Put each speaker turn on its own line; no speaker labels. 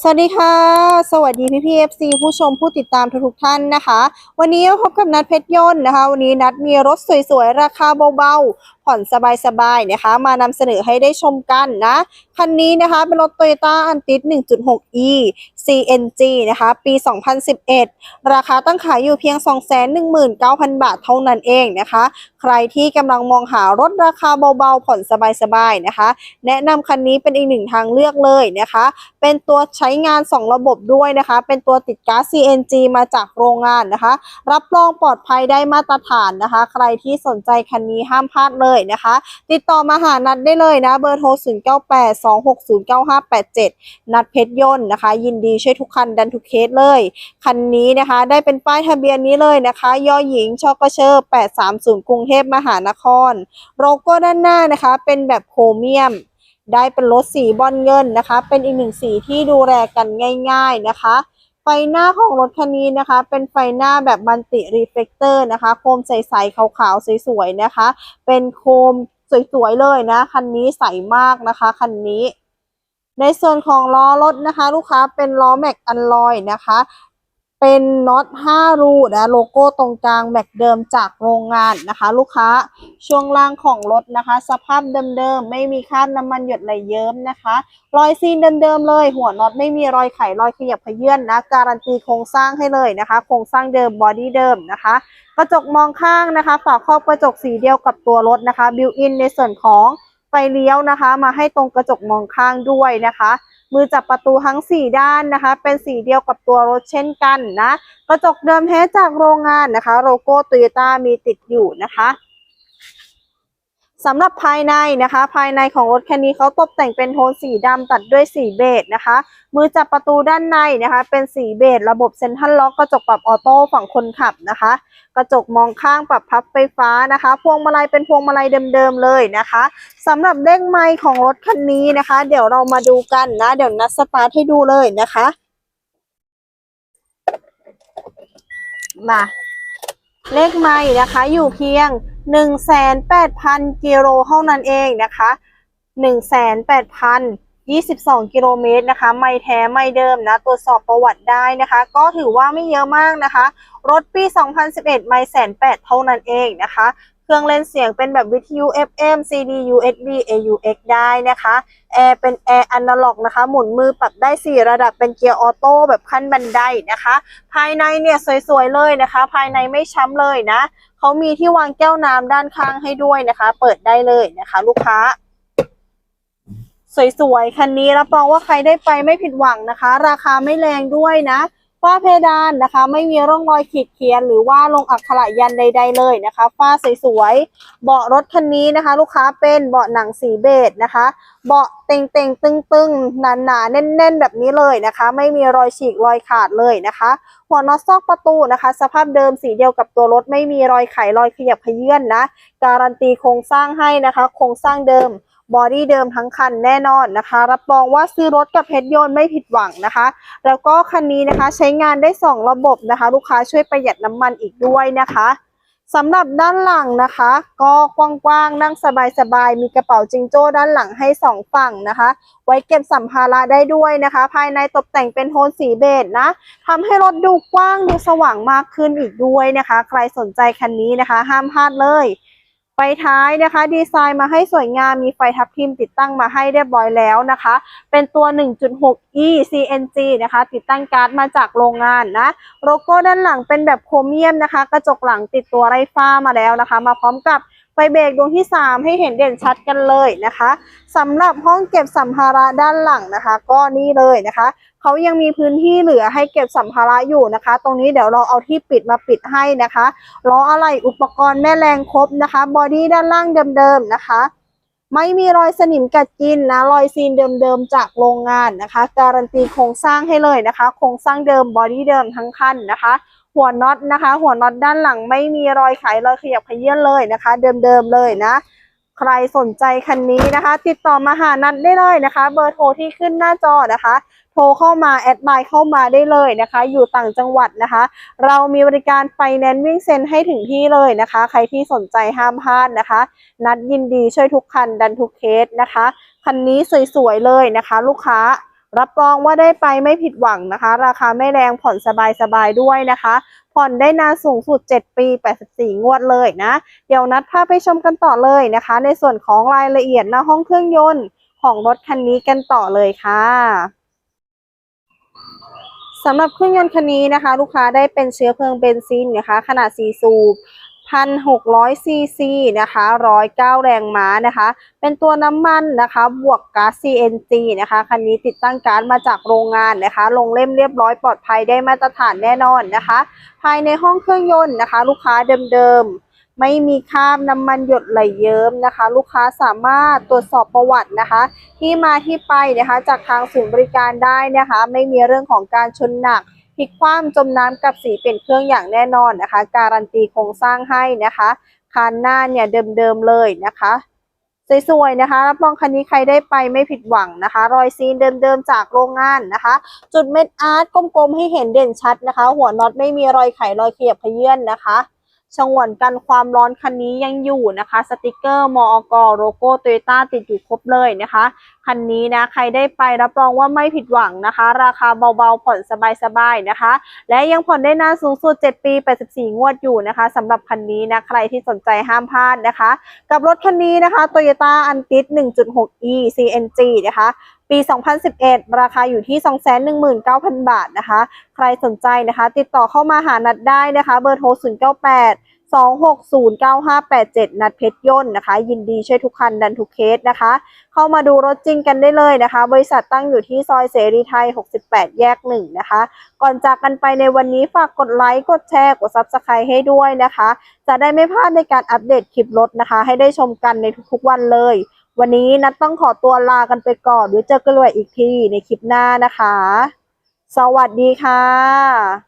สวัสดีค่ะ สวัสดีพี่พีเอฟซีผู้ชมผู้ติดตามทุกท่านนะคะ วันนี้พบกับนัดเพชรยนต์นะคะ วันนี้นัดมีรถสวยๆ ราคาเบาๆ ผ่อนสบายๆนะคะ มานำเสนอให้ได้ชมกันนะ คันนี้นะคะเป็นรถ Toyota a n t i s 1.6e CNG นะคะ ปี 2011 ราคาตั้งขายอยู่เพียง 219,000 บาทเท่านั้นเองนะคะ ใครที่กำลังมองหารถราคาเบาๆ ผ่อนสบายๆนะคะ แนะนำคันนี้เป็นอีกหนึ่งทางเลือกเลยนะคะ เป็นตัวใช้ช้งาน 2 ระบบด้วยนะคะ เป็นตัวติดก๊าซ CNG มาจากโรงงานนะคะ รับรองปลอดภัยได้มาตรฐานนะคะ ใครที่สนใจคันนี้ห้ามพลาดเลยนะคะ ติดต่อมาหานัดได้เลยนะ เบอร์โทร 0982609587 นัดเพชรยนต์นะคะ ยินดีช่วยทุกคันดันทุกเคสเลย คันนี้นะคะ ได้เป็นป้ายทะเบียนนี้เลยนะคะยอหญิงชอกเชอร์830 กรุงเทพมหานคร โลโก้ด้านหน้านะคะ เป็นแบบโครเมียม ได้เป็นรถสีบอลเงินนะคะ เป็นอีกหนึ่งสีที่ดูแลกันง่าย ๆนะคะ ไฟหน้าของรถคันนี้นะคะ เป็นไฟหน้าแบบมัลติรีเฟกเตอร์นะคะ โคมใสๆขาวๆสวยๆนะคะ เป็นโคมสวยๆเลยนะคันนี้ใสมากนะคะคันนี้ ในส่วนของล้อรถนะคะ ลูกค้าเป็นล้อแม็กอันลอยนะคะ เป็นน็อต5รูนะโลโก้ตรงกลางแม็กเดิมจากโรงงานนะคะ ลูกค้าช่วงล่างของรถนะคะ สภาพเดิมๆไม่มีคราบน้ำมันหยดไหลเยิ้มนะคะ รอยซีนเดิมๆเลย หัวน็อตไม่มีรอยไขรอยขยับขยื่นนะ การันตีโครงสร้างให้เลยนะคะ โครงสร้างเดิมบอดี้เดิมนะคะกระจกมองข้างนะคะฝาครอบกระจกสีเดียวกับตัวรถนะคะบิวอินในส่วนของไฟเลี้ยวนะคะ มาให้ตรงกระจกมองข้างด้วยนะคะ มือจับประตูทั้ง 4 ด้านนะคะ เป็นสีเดียวกับตัวรถเช่นกันนะ กระจกเดิมแท้จากโรงงานนะคะ โลโก้โตโยต้ามีติดอยู่นะคะ สำหรับภายในนะคะ ภายในของรถคันนี้เขาตกแต่งเป็นโทนสีดำตัดด้วยสีเบจนะคะ มือจับประตูด้านในนะคะ เป็นสีเบจระบบเซ็นทรัลล็อกกระจกปรับออโต้ฝั่งคนขับนะคะ กระจกมองข้างปรับพับไฟฟ้านะคะ พวงมาลัยเป็นพวงมาลัยเดิมๆเลยนะคะสำหรับเลขไมค์ของรถคันนี้นะคะ เดี๋ยวเรามาดูกันนะ เดี๋ยวนัดสตาร์ทให้ดูเลยนะคะมาเลขไมค์นะคะอยู่เพียง 18,000 กิโลเท่านั้นเองนะคะ 18,022 กิโลเมตรนะคะ ไม่แท้ไม่เดิมนะ ตรวจสอบประวัติได้นะคะ ก็ถือว่าไม่เยอะมากนะคะ รถปี 2011 ไม่แสนแปดเท่านั้นเองนะคะ เครื่องเล่นเสียงเป็นแบบวิทยุ FM CD USB AUX ได้นะคะแอร์เป็นแอร์อนาล็อกนะคะ หมุนมือปรับได้ 4 ระดับเป็นเกียร์ออโต้แบบขั้นบันไดนะคะ ภายในเนี่ยสวยๆเลยนะคะ ภายในไม่ช้ำเลยนะเขามีที่วางแก้วน้ำด้านข้างให้ด้วยนะคะ เปิดได้เลยนะคะ ลูกค้าสวยๆ คันนี้รับรองว่าใครได้ไปไม่ผิดหวังนะคะ ราคาไม่แรงด้วยนะ ฝ้าเพดานนะคะ ไม่มีร่องรอยขีดเขียน หรือว่าลงอักขระยันใด ๆ เลยนะคะฝ้าสวยๆเบาะรถคันนี้นะคะ ลูกค้าเป็นเบาะหนังสีเบจนะคะ เบาะเต่งๆตึงๆหนาๆแน่น ๆ แบบนี้เลยนะคะ ไม่มีรอยฉีกรอยขาดเลยนะคะ หัวน็อตซอกประตูนะคะ สภาพเดิมสีเดียวกับตัวรถไม่มีรอยไขรอยขยับขยื่นนะ การันตีโครงสร้างให้นะคะ โครงสร้างเดิม บอดี้เดิมทั้งคันแน่นอนนะคะ รับรองว่าซื้อรถกับเพชรยนต์ไม่ผิดหวังนะคะ แล้วก็คันนี้นะคะใช้งานได้ 2 ระบบนะคะ ลูกค้าช่วยประหยัดน้ำมันอีกด้วยนะคะสำหรับด้านหลังนะคะ ก็กว้างๆนั่งสบายๆ มีกระเป๋าจิงโจ้ด้านหลังให้2ฝั่งนะคะ ไว้เก็บสัมภาระได้ด้วยนะคะ ภายในตกแต่งเป็นโทนสีเบจนะทำให้รถดูกว้างดูสว่างมากขึ้นอีกด้วยนะคะ ใครสนใจคันนี้นะคะ ห้ามพลาดเลย ไฟท้ายนะคะ ดีไซน์มาให้สวยงามมีไฟทับทิมติดตั้งมาให้เรียบร้อยแล้วนะคะ เป็นตัว 1.6e CNG นะคะ ติดตั้งการ์ดมาจากโรงงานนะโลโก้ด้านหลังเป็นแบบโครเมียมนะคะ กระจกหลังติดตัวไร้ฝ้ามาแล้วนะคะ มาพร้อมกับ ไฟเบรกดวงที่ 3 ให้เห็นเด่นชัดกันเลยนะคะสำหรับห้องเก็บสัมภาระด้านหลังนะคะ ก็นี่เลยนะคะ เขายังมีพื้นที่เหลือให้เก็บสัมภาระอยู่นะคะ ตรงนี้เดี๋ยวเราเอาที่ปิดมาปิดให้นะคะล้ออะไหล่อุปกรณ์แม่แรงครบนะคะบอดี้ด้านล่างเดิมๆนะคะไม่มีรอยสนิมกัดกินนะ รอยซีนเดิมๆจากโรงงานนะคะ การันตีโครงสร้างให้เลยนะคะ โครงสร้างเดิมบอดี้เดิมทั้งคันนะคะ หัวน็อตนะคะ หัวน็อตด้านหลังไม่มีรอยไขรอยขยับขยื่นเลยนะคะ เดิมๆเลยนะ ใครสนใจคันนี้นะคะ ติดต่อมาหานัดได้เลยนะคะ เบอร์โทรที่ขึ้นหน้าจอนะคะ โทรเข้ามาแอดไลน์เข้ามาได้เลยนะคะ อยู่ต่างจังหวัดนะคะ เรามีบริการไฟแนนซ์วิ่งเซ็นให้ถึงที่เลยนะคะ ใครที่สนใจห้ามพลาดนะคะ นัดยินดีช่วยทุกคันดันทุกเคสนะคะคันนี้สวยๆเลยนะคะ ลูกค้า รับรองว่าได้ไปไม่ผิดหวังนะคะ ราคาไม่แรงผ่อนสบายๆด้วยนะคะ ผ่อนได้นานสูงสุด 7 ปี 84 งวดเลยนะ เดี๋ยวนัดพาไปชมกันต่อเลยนะคะ ในส่วนของรายละเอียดหน้าห้องเครื่องยนต์ของรถคันนี้กันต่อเลยค่ะสำหรับเครื่องยนต์คันนี้นะคะ ลูกค้าได้เป็นเชื้อเพลิงเบนซินนะคะ ขนาด4สูบ 1,600ซีซีนะคะ109 แรงม้านะคะ เป็นตัวน้ำมันนะคะ บวกก๊าซ CNG นะคะ คันนี้ติดตั้งกาซมาจากโรงงานนะคะ ลงเล่มเรียบร้อยปลอดภัยได้มาตรฐานแน่นอนนะคะ ภายในห้องเครื่องยนต์นะคะ ลูกค้าเดิมๆ ไม่มีคราบน้ำมันหยดไหลเยิ้มนะคะ ลูกค้าสามารถตรวจสอบประวัตินะคะ ที่มาที่ไปนะคะ จากทางศูนย์บริการได้นะคะ ไม่มีเรื่องของการชนหนัก ลิกคว่ำจมน้ำกับสีเปลี่ยนเครื่องอย่างแน่นอนนะคะ การันตีโครงสร้างให้นะคะคันหน้าเนี่ยเดิมๆเลยนะคะสวยๆนะคะรับรองคันนี้ใครได้ไปไม่ผิดหวังนะคะ รอยซีนเดิมๆจากโรงงานนะคะ จุดเม็ดอาร์ตกลมๆให้เห็นเด่นชัดนะคะ หัวน็อตไม่มีรอยไขรอยเขียบขยื่นนะคะ ฉงวนกันความร้อนคันนี้ยังอยู่นะคะ สติกเกอร์มอกโลโก้โตโยต้าติดอยู่ครบเลยนะคะ คันนี้นะใครได้ไปรับรองว่าไม่ผิดหวังนะคะ ราคาเบาๆ ผ่อนสบายๆนะคะ และยังผ่อนได้นานสูงสุด 7 ปี 84 งวดอยู่นะคะสำหรับคันนี้นะใครที่สนใจห้ามพลาดนะคะ กับรถคันนี้นะคะ Toyota a n t i s 1.6e CNG นะคะ ปี 2011 ราคาอยู่ที่ 219,000 บาทนะคะ ใครสนใจนะคะ ติดต่อเข้ามาหานัดได้นะคะ เบอร์โทร 098 2609587 นัดเพชรย่นนะคะ ยินดีช่วยทุกคันดันทุกเคสนะคะ เข้ามาดูรถจริงกันได้เลยนะคะ บริษัทตั้งอยู่ที่ซอยเสรีไทย 68 แยก 1 นะคะ ก่อนจากกันไปในวันนี้ฝากกดไลค์ กดแชร์ กด Subscribe ให้ด้วยนะคะ จะได้ไม่พลาดในการอัปเดตคลิปรถนะคะ ให้ได้ชมกันในทุกๆวันเลย วันนี้นัดต้องขอตัวลากันไปก่อนไว้เจอกันใหม่อีกทีในคลิปหน้านะคะ สวัสดีค่ะ